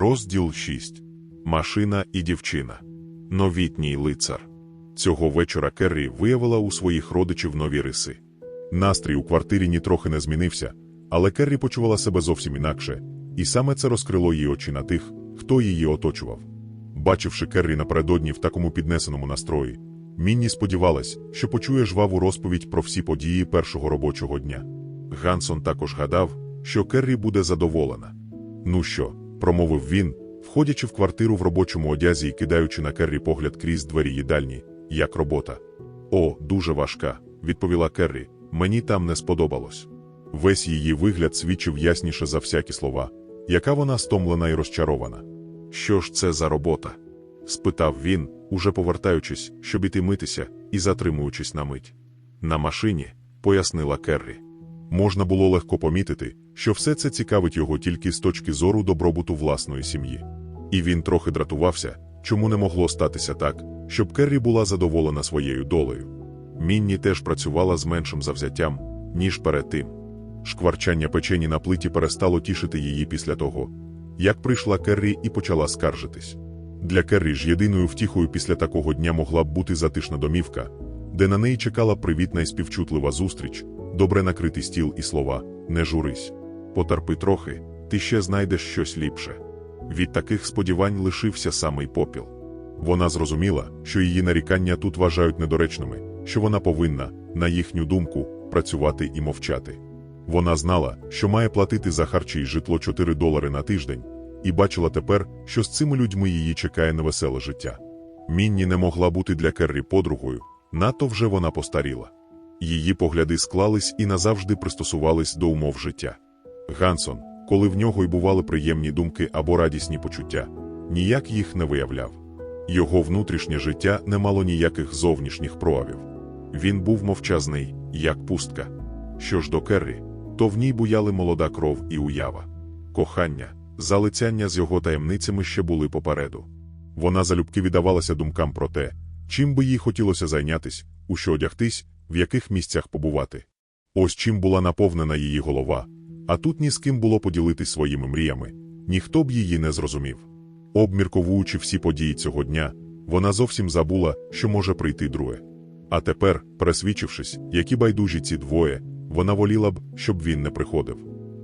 Розділ 6. Машина і дівчина. Новітній лицар. Цього вечора Керрі виявила у своїх родичів нові риси. Настрій у квартирі нітрохи не змінився, але Керрі почувала себе зовсім інакше, і саме це розкрило її очі на тих, хто її оточував. Бачивши Керрі напередодні в такому піднесеному настрої, Мінні сподівалась, що почує жваву розповідь про всі події першого робочого дня. Гансон також гадав, що Керрі буде задоволена. Ну що, промовив він, входячи в квартиру в робочому одязі і кидаючи на Керрі погляд крізь двері їдальні, як робота. О, дуже важка, відповіла Керрі. Мені там не сподобалось. Весь її вигляд свідчив ясніше за всякі слова, яка вона стомлена і розчарована. Що ж це за робота? спитав він, уже повертаючись, щоб іти митися, і затримуючись на мить. На машині, пояснила Керрі. Можна було легко помітити, що все це цікавить його тільки з точки зору добробуту власної сім'ї. І він трохи дратувався, чому не могло статися так, щоб Керрі була задоволена своєю долею. Мінні теж працювала з меншим завзяттям, ніж перед тим. Шкварчання печені на плиті перестало тішити її після того, як прийшла Керрі і почала скаржитись. Для Керрі ж єдиною втіхою після такого дня могла б бути затишна домівка, де на неї чекала привітна і співчутлива зустріч, добре накритий стіл і слова не журись. Потерпи трохи, ти ще знайдеш щось ліпше. Від таких сподівань лишився самий попіл. Вона зрозуміла, що її нарікання тут вважають недоречними, що вона повинна, на їхню думку, працювати і мовчати. Вона знала, що має платити за харчі й житло 4 долари на тиждень, і бачила тепер, що з цими людьми її чекає невеселе життя. Мінні не могла бути для Керрі подругою, надто вже вона постаріла. Її погляди склались і назавжди пристосувались до умов життя. Гансон, коли в нього й бували приємні думки або радісні почуття, ніяк їх не виявляв. Його внутрішнє життя не мало ніяких зовнішніх проявів. Він був мовчазний, як пустка. Що ж до Керрі, то в ній буяли молода кров і уява. Кохання, залицяння з його таємницями ще були попереду. Вона залюбки віддавалася думкам про те, чим би їй хотілося зайнятись, у що одягтись, в яких місцях побувати. Ось чим була наповнена її голова, а тут ні з ким було поділитись своїми мріями, ніхто б її не зрозумів. Обмірковуючи всі події цього дня, вона зовсім забула, що може прийти друге. А тепер, пересвідчившись, які байдужі ці двоє, вона воліла б, щоб він не приходив.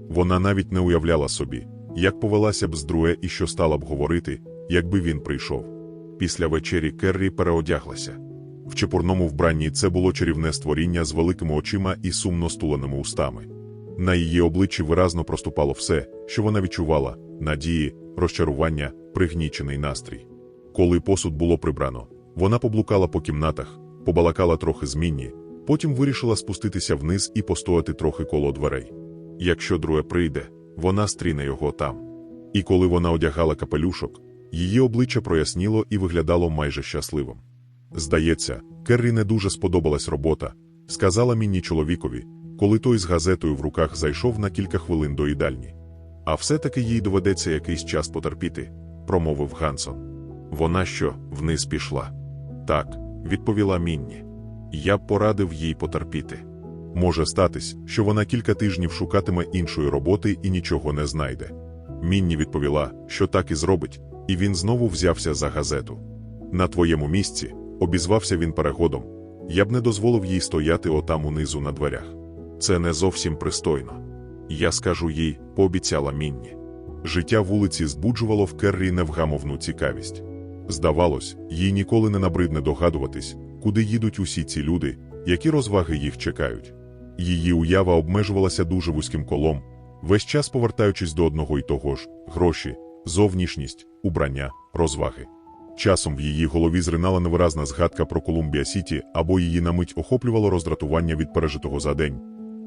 Вона навіть не уявляла собі, як повелася б з друге і що стала б говорити, якби він прийшов. Після вечері Керрі переодяглася. В чепурному вбранні це було чарівне створіння з великими очима і сумно стуленими устами. На її обличчі виразно проступало все, що вона відчувала надії, розчарування, пригнічений настрій. Коли посуд було прибрано, вона поблукала по кімнатах, побалакала трохи з Мінні, потім вирішила спуститися вниз і постояти трохи коло дверей. Якщо друге прийде, вона стріне його там. І коли вона одягала капелюшок, її обличчя проясніло і виглядало майже щасливим. Здається, Керрі не дуже сподобалась робота, сказала Мінні чоловікові, коли той з газетою в руках зайшов на кілька хвилин до їдальні. А все-таки їй доведеться якийсь час потерпіти, промовив Гансон. Вона що, вниз пішла? Так, відповіла Мінні. Я б порадив їй потерпіти. Може статись, що вона кілька тижнів шукатиме іншої роботи і нічого не знайде. Мінні відповіла, що так і зробить, і він знову взявся за газету. На твоєму місці, обізвався він переходом, я б не дозволив їй стояти отам унизу на дверях. Це не зовсім пристойно. Я скажу їй, пообіцяла Мінні. Життя вулиці збуджувало в Керрі невгамовну цікавість. Здавалось, їй ніколи не набридне догадуватись, куди їдуть усі ці люди, які розваги їх чекають. Її уява обмежувалася дуже вузьким колом, весь час повертаючись до одного й того ж гроші, зовнішність, убрання, розваги. Часом в її голові зринала невиразна згадка про Колумбія Сіті або її на мить охоплювало роздратування від пережитого за день.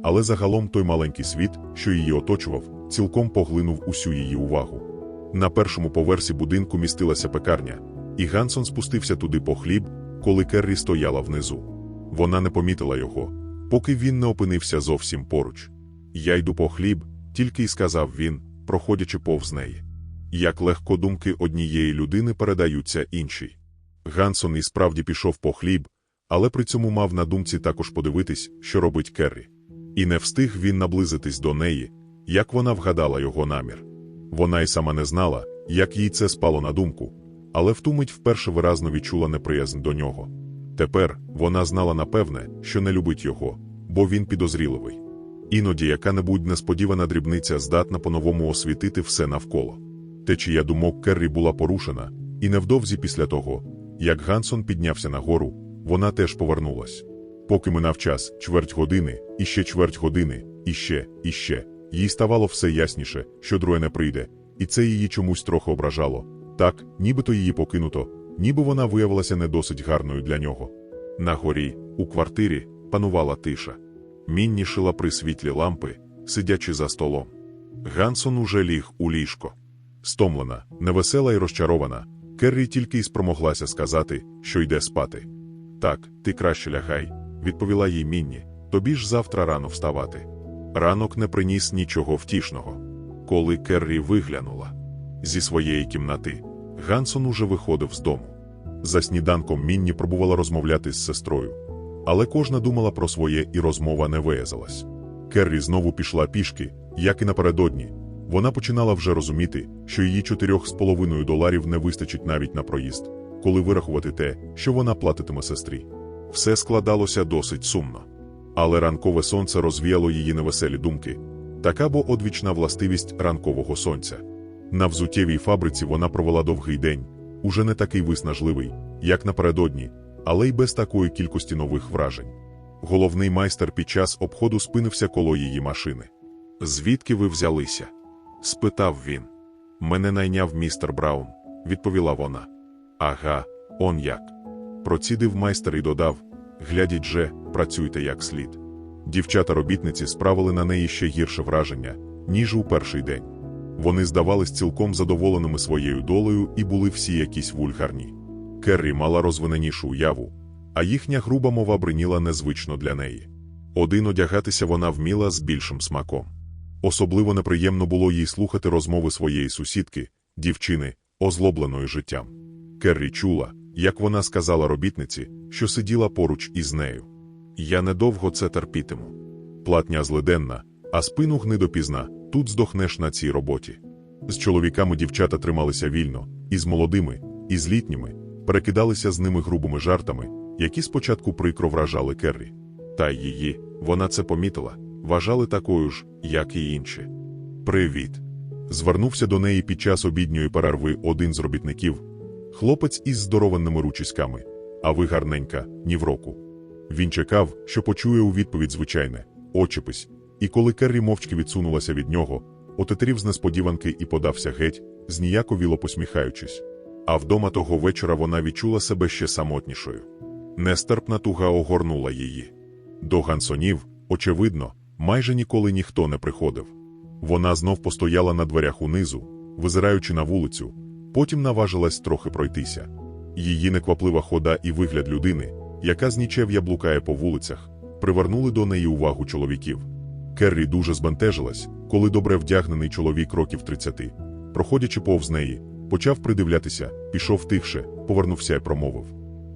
Але загалом той маленький світ, що її оточував, цілком поглинув усю її увагу. На першому поверсі будинку містилася пекарня, і Гансон спустився туди по хліб, коли Керрі стояла внизу. Вона не помітила його, поки він не опинився зовсім поруч. Я йду по хліб, тільки й сказав він, проходячи повз неї. Як легко думки однієї людини передаються іншій. Гансон і справді пішов по хліб, але при цьому мав на думці також подивитись, що робить Керрі. І не встиг він наблизитись до неї, як вона вгадала його намір. Вона й сама не знала, як їй це спало на думку, але в ту мить вперше виразно відчула неприязнь до нього. Тепер вона знала напевне, що не любить його, бо він підозріливий. Іноді яка-небудь несподівана дрібниця здатна по-новому освітити все навколо. Течія думок Керрі була порушена, і невдовзі після того, як Гансон піднявся нагору, вона теж повернулась. Поки минав час чверть години, і ще чверть години, і ще, і ще, їй ставало все ясніше, що друге не прийде, і це її чомусь трохи ображало. Так, нібито її покинуто, ніби вона виявилася не досить гарною для нього. На горі, у квартирі, панувала тиша. Мінні шила при світлі лампи, сидячи за столом. Гансон уже ліг у ліжко. Стомлена, невесела і розчарована, Керрі тільки й спромоглася сказати, що йде спати. Так, ти краще лягай, відповіла їй Мінні, тобі ж завтра рано вставати. Ранок не приніс нічого втішного. Коли Керрі виглянула зі своєї кімнати, Гансон уже виходив з дому. За сніданком Мінні пробувала розмовляти з сестрою, але кожна думала про своє і розмова не виязалась. Керрі знову пішла пішки, як і напередодні. Вона починала вже розуміти, що її чотирьох з половиною доларів не вистачить навіть на проїзд, коли вирахувати те, що вона платитиме сестрі. Все складалося досить сумно. Але ранкове сонце розвіяло її невеселі думки. Така бо одвічна властивість ранкового сонця. На взуттєвій фабриці вона провела довгий день, уже не такий виснажливий, як напередодні, але й без такої кількості нових вражень. Головний майстер під час обходу спинився коло її машини. Звідки ви взялися? Спитав він. Мене найняв містер Браун, відповіла вона. Ага, он як. Процідив майстер і додав: глядіть же, працюйте як слід. Дівчата-робітниці справили на неї ще гірше враження, ніж у перший день. Вони здавались цілком задоволеними своєю долею і були всі якісь вульгарні. Керрі мала розвиненішу уяву, а їхня груба мова бриніла незвично для неї. Один одягатися вона вміла з більшим смаком. Особливо неприємно було їй слухати розмови своєї сусідки, дівчини, озлобленої життям. Керрі чула, як вона сказала робітниці, що сиділа поруч із нею. Я недовго це терпітиму. Платня злиденна, а спину гнидопізна, тут здохнеш на цій роботі. З чоловіками дівчата трималися вільно, і з молодими, і з літніми, перекидалися з ними грубими жартами, які спочатку прикро вражали Керрі. Та її, вона це помітила, вважали такою ж, як і інші. Привіт. Звернувся до неї під час обідньої перерви один з робітників, хлопець із здорованими ручиськами, а ви гарненька, ні в року. Він чекав, що почує у відповідь звичайне очепись, і коли Керрі мовчки відсунулася від нього, отетерів з несподіванки і подався геть, зніяковіло посміхаючись. А вдома того вечора вона відчула себе ще самотнішою. Нестерпна туга огорнула її. До гансонів, очевидно, майже ніколи ніхто не приходив. Вона знов постояла на дверях унизу, визираючи на вулицю, потім наважилась трохи пройтися. Її некваплива хода і вигляд людини, яка з нічев'я блукає по вулицях, привернули до неї увагу чоловіків. Керрі дуже збентежилась, коли добре вдягнений чоловік років 30, проходячи повз неї, почав придивлятися, пішов тихше, повернувся і промовив.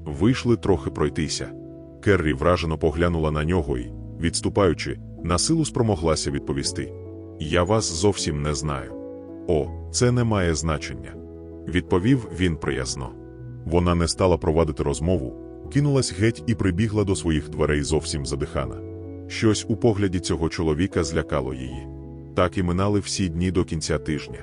Вийшли трохи пройтися. Керрі вражено поглянула на нього і, відступаючи, на силу спромоглася відповісти: Я вас зовсім не знаю. О, це не має значення. Відповів він приязно. Вона не стала провадити розмову, кинулась геть і прибігла до своїх дверей зовсім задихана. Щось у погляді цього чоловіка злякало її. Так і минали всі дні до кінця тижня.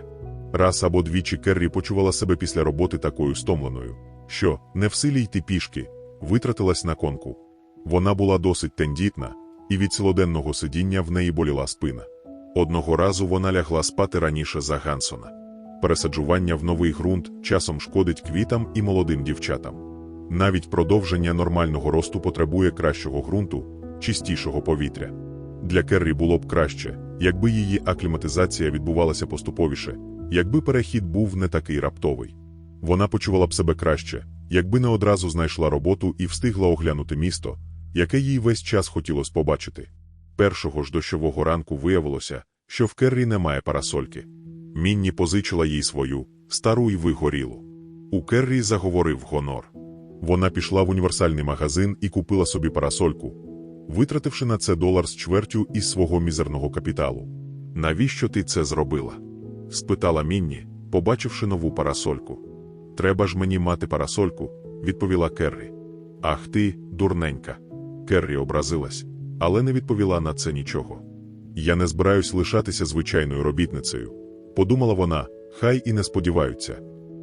Раз або двічі Керрі почувала себе після роботи такою стомленою, що, не в силі йти пішки, витратилась на конку. Вона була досить тендітна, і від цілоденного сидіння в неї боліла спина. Одного разу вона лягла спати раніше за Гансона. Пересаджування в новий ґрунт часом шкодить квітам і молодим дівчатам. Навіть продовження нормального росту потребує кращого ґрунту, чистішого повітря. Для Керрі було б краще, якби її акліматизація відбувалася поступовіше, якби перехід був не такий раптовий. Вона почувала б себе краще, якби не одразу знайшла роботу і встигла оглянути місто, яке їй весь час хотілося побачити. Першого ж дощового ранку виявилося, що в Керрі немає парасольки. Мінні позичила їй свою, стару й вигорілу. У Керрі заговорив гонор. Вона пішла в універсальний магазин і купила собі парасольку, витративши на це долар з чвертю із свого мізерного капіталу. Навіщо ти це зробила? спитала Мінні, побачивши нову парасольку. Треба ж мені мати парасольку, відповіла Керрі. Ах ти, дурненька. Керрі образилась, але не відповіла на це нічого. Я не збираюсь лишатися звичайною робітницею, подумала вона, хай і не сподіваються.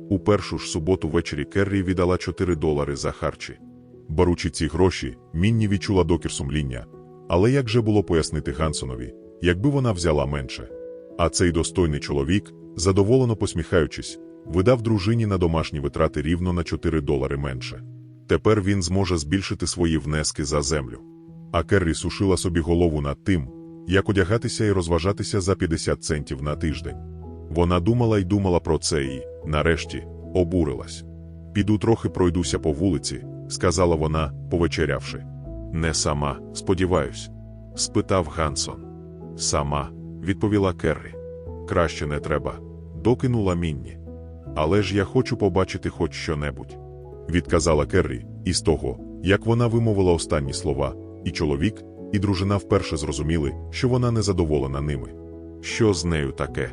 У першу ж суботу ввечері Керрі віддала 4 долари за харчі. Беручи ці гроші, Мінні відчула докір сумління. Але як же було пояснити Гансонові, якби вона взяла менше? А цей достойний чоловік, задоволено посміхаючись, видав дружині на домашні витрати рівно на 4 долари менше. Тепер він зможе збільшити свої внески за землю. А Керрі сушила собі голову над тим, як одягатися і розважатися за 50 центів на тиждень. Вона думала й думала про це і, нарешті, обурилась. Піду трохи пройдуся по вулиці, сказала вона, повечерявши. Не сама, сподіваюсь? спитав Гансон. Сама, відповіла Керрі. Краще не треба, докинула Мінні. Але ж я хочу побачити хоч що-небудь. Відказала Керрі, і з того, як вона вимовила останні слова, і чоловік, і дружина вперше зрозуміли, що вона незадоволена ними. Що з нею таке?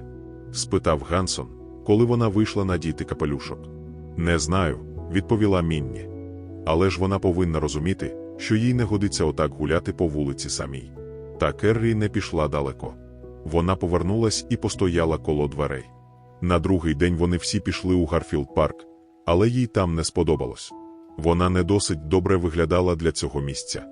спитав Гансон, коли вона вийшла надіти капелюшок. Не знаю, відповіла Мінні. Але ж вона повинна розуміти, що їй не годиться отак гуляти по вулиці самій. Та Керрі не пішла далеко. Вона повернулась і постояла коло дверей. На другий день вони всі пішли у Гарфілд парк, але їй там не сподобалось. Вона не досить добре виглядала для цього місця.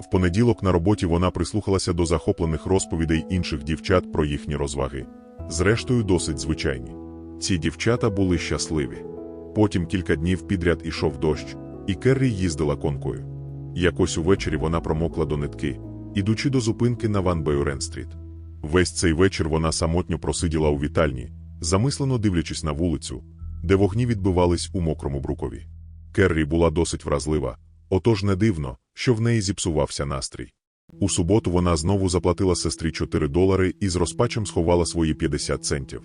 В понеділок на роботі вона прислухалася до захоплених розповідей інших дівчат про їхні розваги. Зрештою, досить звичайні. Ці дівчата були щасливі. Потім кілька днів підряд ішов дощ, і Керрі їздила конкою. Якось увечері вона промокла до нитки, ідучи до зупинки на Ван Бейорен-стріт. Весь цей вечір вона самотньо просиділа у вітальні, замислено дивлячись на вулицю, де вогні відбивались у мокрому брукові. Керрі була досить вразлива, отож не дивно, що в неї зіпсувався настрій. У суботу вона знову заплатила сестрі 4 долари і з розпачем сховала свої 50 центів.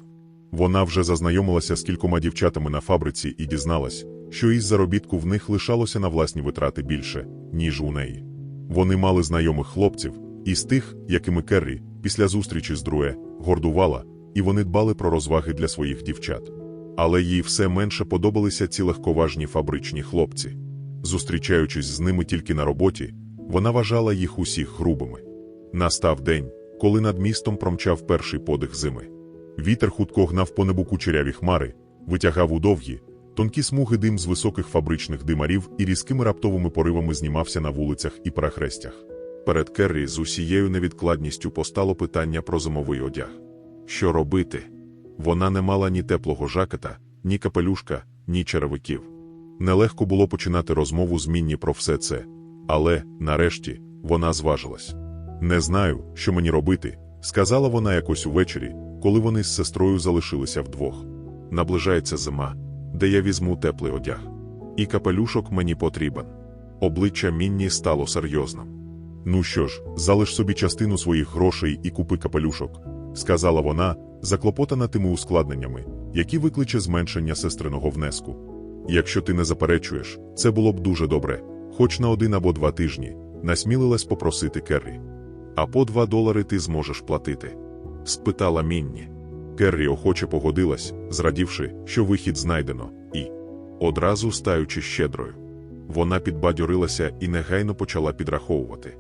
Вона вже зазнайомилася з кількома дівчатами на фабриці і дізналась, що із заробітку в них лишалося на власні витрати більше, ніж у неї. Вони мали знайомих хлопців, із тих, якими Керрі, після зустрічі з Друе, гордувала, і вони дбали про розваги для своїх дівчат. Але їй все менше подобалися ці легковажні фабричні хлопці. Зустрічаючись з ними тільки на роботі, вона вважала їх усіх грубими. Настав день, коли над містом промчав перший подих зими. Вітер хутко гнав по небу кучеряві хмари, витягав у довгі, тонкі смуги дим з високих фабричних димарів і різкими раптовими поривами знімався на вулицях і перехрестях. Перед Керрі з усією невідкладністю постало питання про зимовий одяг. Що робити? Вона не мала ні теплого жакета, ні капелюшка, ні черевиків. Нелегко було починати розмову з Мінні про все це, але, нарешті, вона зважилась. Не знаю, що мені робити, сказала вона якось увечері, коли вони з сестрою залишилися вдвох. Наближається зима, де я візьму теплий одяг. І капелюшок мені потрібен. Обличчя Мінні стало серйозним. Ну що ж, залиш собі частину своїх грошей і купи капелюшок, сказала вона, заклопотана тими ускладненнями, які викличе зменшення сестриного внеску. Якщо ти не заперечуєш, це було б дуже добре, хоч на один або два тижні, насмілилась попросити Керрі. А по два долари ти зможеш платити? спитала Мінні. Керрі охоче погодилась, зрадівши, що вихід знайдено, і одразу стаючи щедрою. Вона підбадьорилася і негайно почала підраховувати.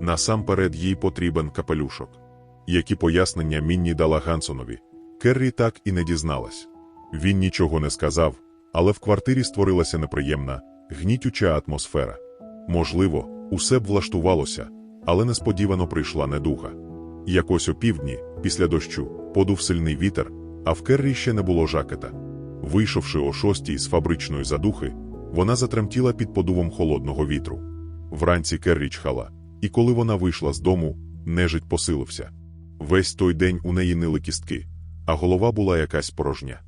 Насамперед їй потрібен капелюшок. Які пояснення Мінні дала Гансонові, Керрі так і не дізналась. Він нічого не сказав, але в квартирі створилася неприємна, гнітюча атмосфера. Можливо, усе б влаштувалося, але несподівано прийшла недуга. Якось опівдні, після дощу, подув сильний вітер, а в Керрі ще не було жакета. Вийшовши о шостій з фабричної задухи, вона затремтіла під подувом холодного вітру. Вранці Керрі чхала, і коли вона вийшла з дому, нежить посилився. Весь той день у неї нили кістки, а голова була якась порожня.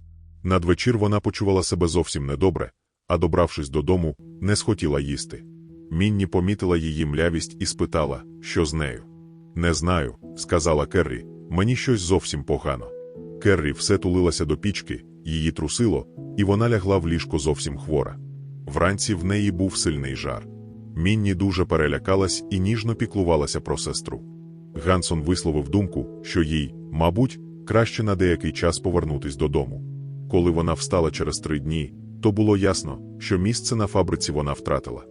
Надвечір вона почувала себе зовсім недобре, а добравшись додому, не схотіла їсти. Мінні помітила її млявість і спитала, що з нею. Не знаю, сказала Керрі, мені щось зовсім погано. Керрі все тулилася до пічки, її трусило, і вона лягла в ліжко зовсім хвора. Вранці в неї був сильний жар. Мінні дуже перелякалась і ніжно піклувалася про сестру. Гансон висловив думку, що їй, мабуть, краще на деякий час повернутись додому. Коли вона встала через три дні, то було ясно, що місце на фабриці вона втратила.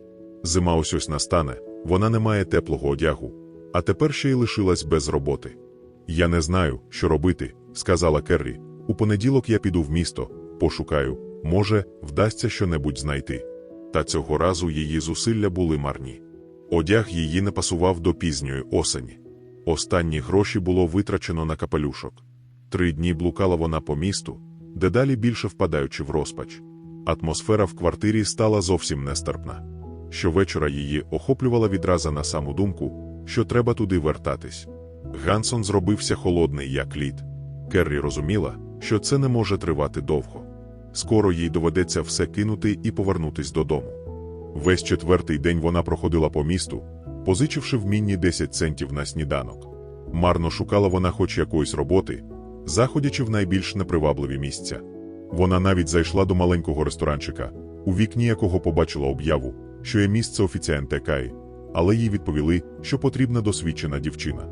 Зима ось ось настане, вона не має теплого одягу, а тепер ще й лишилась без роботи. Я не знаю, що робити, сказала Керрі. У понеділок я піду в місто, пошукаю, може, вдасться щонебудь знайти. Та цього разу її зусилля були марні. Одяг її не пасував до пізньої осені. Останні гроші було витрачено на капелюшок. Три дні блукала вона по місту, дедалі більше впадаючи в розпач. Атмосфера в квартирі стала зовсім нестерпна. Щовечора її охоплювала відраза на саму думку, що треба туди вертатись. Гансон зробився холодний, як лід. Керрі розуміла, що це не може тривати довго. Скоро їй доведеться все кинути і повернутись додому. Весь четвертий день вона проходила по місту, позичивши в Мінні 10 центів на сніданок. Марно шукала вона хоч якоїсь роботи, заходячи в найбільш непривабливі місця. Вона навіть зайшла до маленького ресторанчика, у вікні якого побачила об'яву, що є місце офіціанте Каї, але їй відповіли, що потрібна досвідчена дівчина.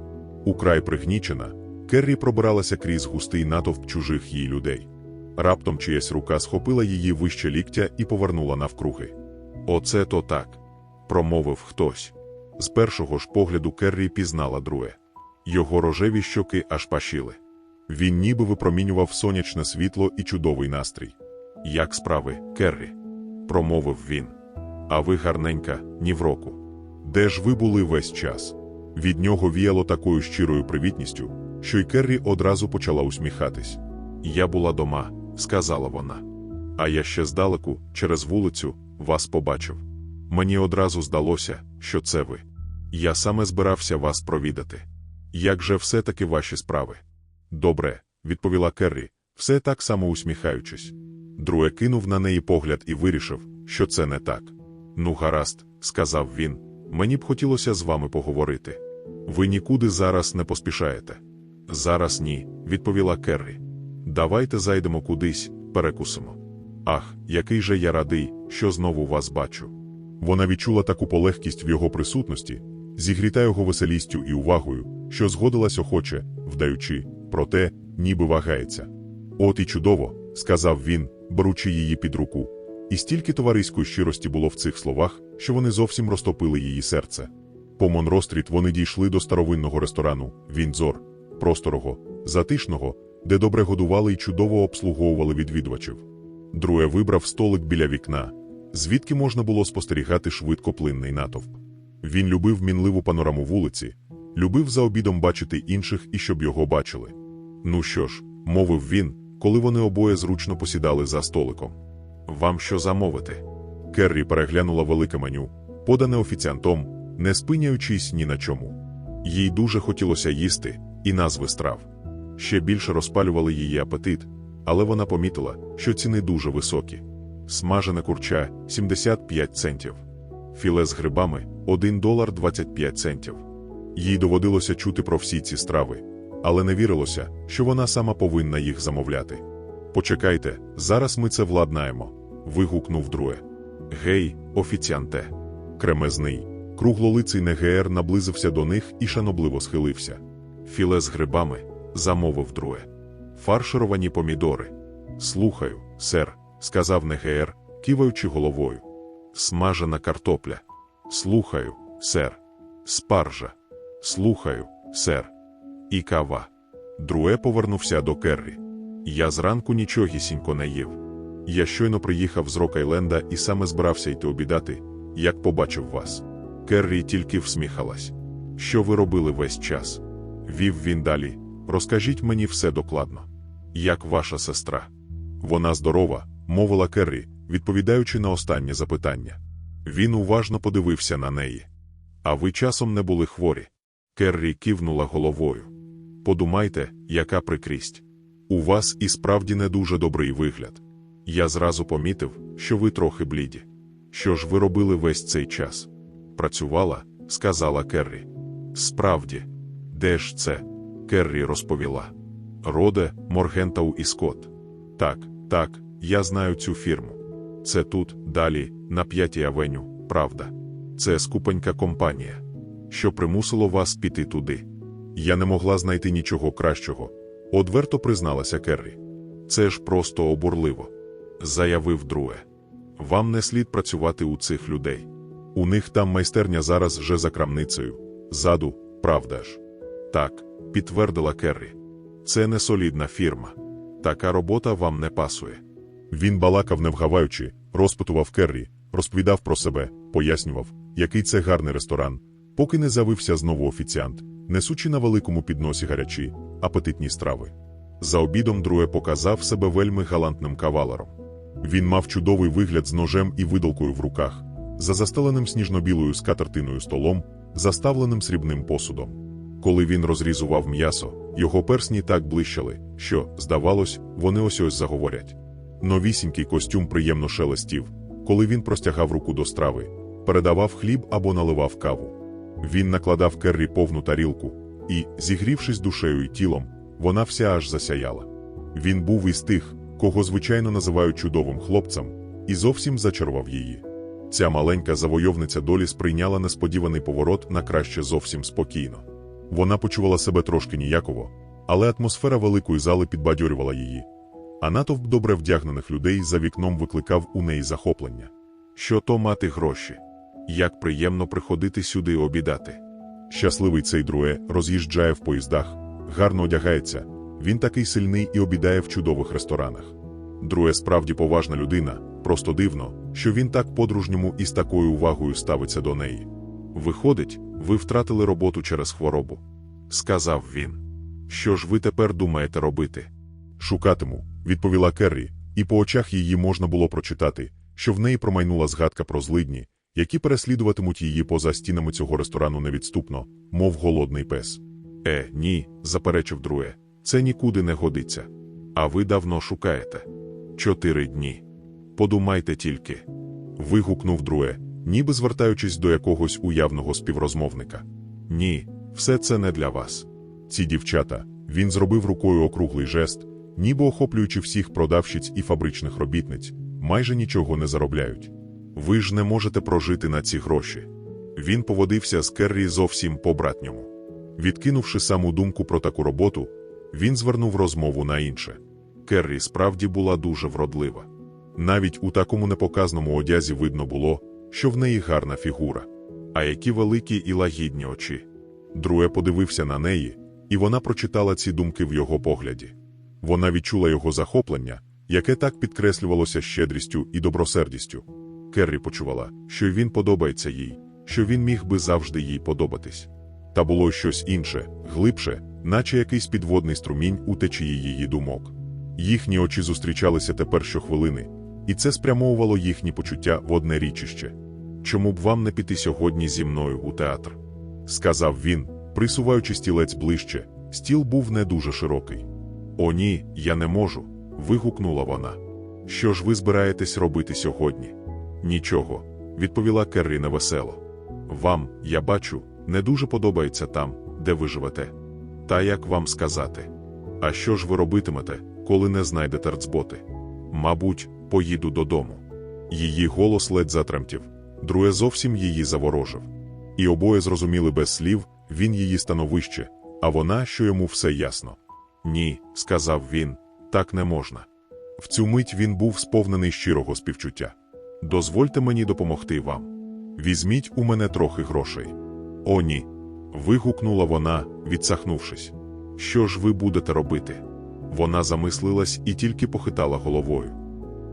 Украй пригнічена, Керрі пробиралася крізь густий натовп чужих їй людей. Раптом чиясь рука схопила її вище ліктя і повернула навкруги. Оце то так, промовив хтось. З першого ж погляду Керрі пізнала друге. Його рожеві щоки аж пашіли. Він ніби випромінював сонячне світло і чудовий настрій. Як справи, Керрі? промовив він. А ви гарненька, ні в року. Де ж ви були весь час? Від нього віяло такою щирою привітністю, що й Керрі одразу почала усміхатись. Я була дома, сказала вона. А я ще здалеку, через вулицю, вас побачив. Мені одразу здалося, що це ви. Я саме збирався вас провідати. Як же все-таки ваші справи? Добре, відповіла Керрі, все так само усміхаючись. Друе кинув на неї погляд і вирішив, що це не так. Ну, гаразд, сказав він, мені б хотілося з вами поговорити. Ви нікуди зараз не поспішаєте. Зараз ні, відповіла Керрі. Давайте зайдемо кудись, перекусимо. Ах, який же я радий, що знову вас бачу. Вона відчула таку полегкість в його присутності, зігріта його веселістю і увагою, що згодилась охоче, вдаючи, проте, ніби вагається. От і чудово, сказав він, беручи її під руку. І стільки товариської щирості було в цих словах, що вони зовсім розтопили її серце. По Монростріт вони дійшли до старовинного ресторану Віндзор, просторого, затишного, де добре годували і чудово обслуговували відвідувачів. Друге вибрав столик біля вікна, звідки можна було спостерігати швидкоплинний натовп. Він любив мінливу панораму вулиці, любив за обідом бачити інших і щоб його бачили. Ну що ж, мовив він, коли вони обоє зручно посідали за столиком. Вам що замовити? Керрі переглянула велике меню, подане офіціантом, не спиняючись ні на чому. Їй дуже хотілося їсти, і назви страв. Ще більше розпалювали її апетит, але вона помітила, що ціни дуже високі. Смажена курча 75 центів, філе з грибами 1 долар 25 центів. Їй доводилося чути про всі ці страви, але не вірилося, що вона сама повинна їх замовляти. Почекайте, зараз ми це владнаємо. вигукнув друге. Гей, офіціанте. Кремезний, круглолиций НГР наблизився до них і шанобливо схилився. Філе з грибами, замовив друге. Фаршировані помідори. Слухаю, сер, сказав НГР, киваючи головою. Смажена картопля. Слухаю, сер. Спаржа. Слухаю, сер. І кава. Друе повернувся до Керрі. Я зранку нічогісінько не їв. Я щойно приїхав з Рок-Айленда і саме збирався йти обідати, як побачив вас. Керрі тільки всміхалась. Що ви робили весь час? Вів він далі. Розкажіть мені все докладно. Як ваша сестра? Вона здорова, мовила Керрі, відповідаючи на останнє запитання. Він уважно подивився на неї. А ви часом не були хворі? Керрі кивнула головою. Подумайте, яка прикрість. У вас і справді не дуже добрий вигляд. Я зразу помітив, що ви трохи бліді. Що ж ви робили весь цей час? Працювала, сказала Керрі. Справді, де ж це? Керрі розповіла. Роде, Моргентау і Скотт. Так, так, я знаю цю фірму. Це тут, далі, на п'ятій авеню, правда. Це скупенька компанія. Що примусило вас піти туди? Я не могла знайти нічого кращого, одверто призналася Керрі. Це ж просто обурливо. Заявив Друе. Вам не слід працювати у цих людей. У них там майстерня зараз вже за крамницею. Ззаду, правда ж? Так, підтвердила Керрі. Це не солідна фірма. Така робота вам не пасує. Він балакав, не вгаваючи, розпитував Керрі, розповідав про себе, пояснював, який це гарний ресторан, поки не з'явився знову офіціант, несучи на великому підносі гарячі, апетитні страви. За обідом Друе показав себе вельми галантним кавалером. Він мав чудовий вигляд з ножем і видалкою в руках, за застеленим сніжно-білою скатертиною столом, заставленим срібним посудом. Коли він розрізував м'ясо, його персні так блищали, що, здавалось, вони ось ось заговорять. Новісінький костюм приємно шелестів, коли він простягав руку до страви, передавав хліб або наливав каву. Він накладав Керрі повну тарілку, і, зігрівшись душею і тілом, вона вся аж засяяла. Він був із тих, кого звичайно називають чудовим хлопцем, і зовсім зачарував її. Ця маленька завойовниця долі сприйняла несподіваний поворот на краще зовсім спокійно. Вона почувала себе трошки ніяково, але атмосфера великої зали підбадьорювала її, а натовп добре вдягнених людей за вікном викликав у неї захоплення. Що то мати гроші? Як приємно приходити сюди обідати. Щасливий цей друе роз'їжджає в поїздах, гарно одягається, він такий сильний і обідає в чудових ресторанах. Друе справді поважна людина, просто дивно, що він так по-дружньому і з такою увагою ставиться до неї. Виходить, ви втратили роботу через хворобу, сказав він. Що ж ви тепер думаєте робити? Шукатиму, відповіла Керрі, і по очах її можна було прочитати, що в неї промайнула згадка про злидні, які переслідуватимуть її поза стінами цього ресторану невідступно, мов голодний пес. Е, ні, заперечив Друе, це нікуди не годиться. А ви давно шукаєте. Чотири дні. Подумайте тільки. Вигукнув Друе, ніби звертаючись до якогось уявного співрозмовника. Ні, все це не для вас. Ці дівчата, він зробив рукою округлий жест, ніби охоплюючи всіх продавщиць і фабричних робітниць, майже нічого не заробляють. Ви ж не можете прожити на ці гроші. Він поводився з Керрі зовсім по-братньому. Відкинувши саму думку про таку роботу, він звернув розмову на інше. Керрі справді була дуже вродлива. Навіть у такому непоказному одязі видно було, що в неї гарна фігура, а які великі і лагідні очі. Друе подивився на неї, і вона прочитала ці думки в його погляді. Вона відчула його захоплення, яке так підкреслювалося щедрістю і добросердістю. Керрі почувала, що він подобається їй, що він міг би завжди їй подобатись. Та було щось інше, глибше, наче якийсь підводний струмінь у течії її думок. Їхні очі зустрічалися тепер щохвилини, і це спрямовувало їхні почуття в одне річище. Чому б вам не піти сьогодні зі мною у театр? сказав він, присуваючи стілець ближче, стіл був не дуже широкий. О, ні, я не можу. вигукнула вона. Що ж ви збираєтесь робити сьогодні? Нічого, відповіла Керрі невесело. Вам, я бачу, не дуже подобається там, де ви живете. Та як вам сказати? А що ж ви робитимете, коли не знайдете рцботи? Мабуть, поїду додому. Її голос ледь затремтів, друге зовсім її заворожив. І обоє зрозуміли без слів він її становище, а вона, що йому все ясно. Ні, сказав він, так не можна. В цю мить він був сповнений щирого співчуття. Дозвольте мені допомогти вам. Візьміть у мене трохи грошей. О, ні. вигукнула вона, відсахнувшись. Що ж ви будете робити? Вона замислилась і тільки похитала головою.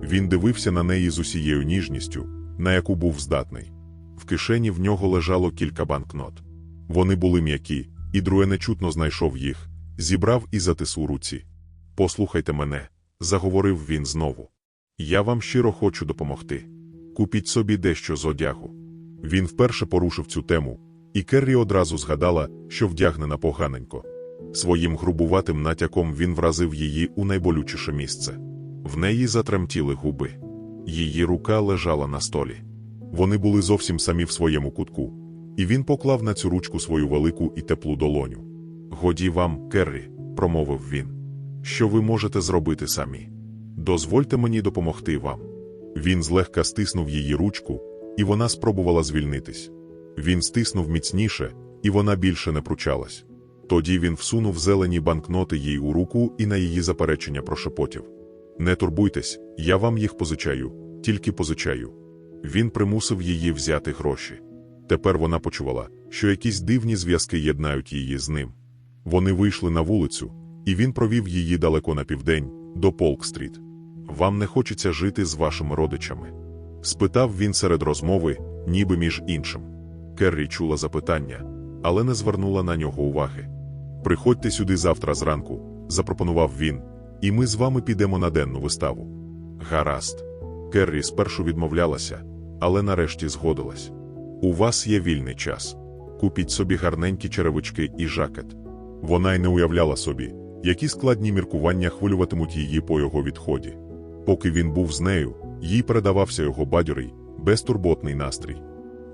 Він дивився на неї з усією ніжністю, на яку був здатний. В кишені в нього лежало кілька банкнот. Вони були м'які, і Друе нечутно знайшов їх, зібрав і затис у руці. Послухайте мене, заговорив він знову. Я вам щиро хочу допомогти. Купіть собі дещо з одягу. Він вперше порушив цю тему, і Керрі одразу згадала, що вдягнена поганенько. Своїм грубуватим натяком він вразив її у найболючіше місце. В неї затремтіли губи. Її рука лежала на столі. Вони були зовсім самі в своєму кутку, і він поклав на цю ручку свою велику і теплу долоню. Годі вам, Керрі, промовив він. Що ви можете зробити самі? Дозвольте мені допомогти вам. Він злегка стиснув її ручку, і вона спробувала звільнитись. Він стиснув міцніше, і вона більше не пручалась. Тоді він всунув зелені банкноти їй у руку і на її заперечення прошепотів. Не турбуйтесь, я вам їх позичаю, тільки позичаю. Він примусив її взяти гроші. Тепер вона почувала, що якісь дивні зв'язки єднають її з ним. Вони вийшли на вулицю, і він провів її далеко на південь, до Полк-стріт. Вам не хочеться жити з вашими родичами? спитав він серед розмови, ніби між іншим. Керрі чула запитання, але не звернула на нього уваги. Приходьте сюди завтра зранку, запропонував він, і ми з вами підемо на денну виставу. Гаразд. Керрі спершу відмовлялася, але нарешті згодилась. У вас є вільний час. Купіть собі гарненькі черевички і жакет. Вона й не уявляла собі, які складні міркування хвилюватимуть її по його відході. Поки він був з нею, їй передавався його бадьорий, безтурботний настрій.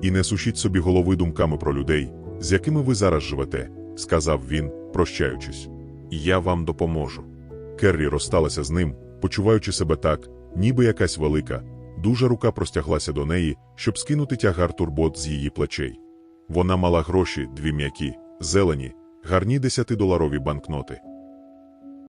І не сушіть собі голови думками про людей, з якими ви зараз живете, сказав він, прощаючись. Я вам допоможу. Керрі розсталася з ним, почуваючи себе так, ніби якась велика, дуже рука простяглася до неї, щоб скинути тягар турбот з її плечей. Вона мала гроші, дві м'які, зелені, гарні десятидоларові банкноти.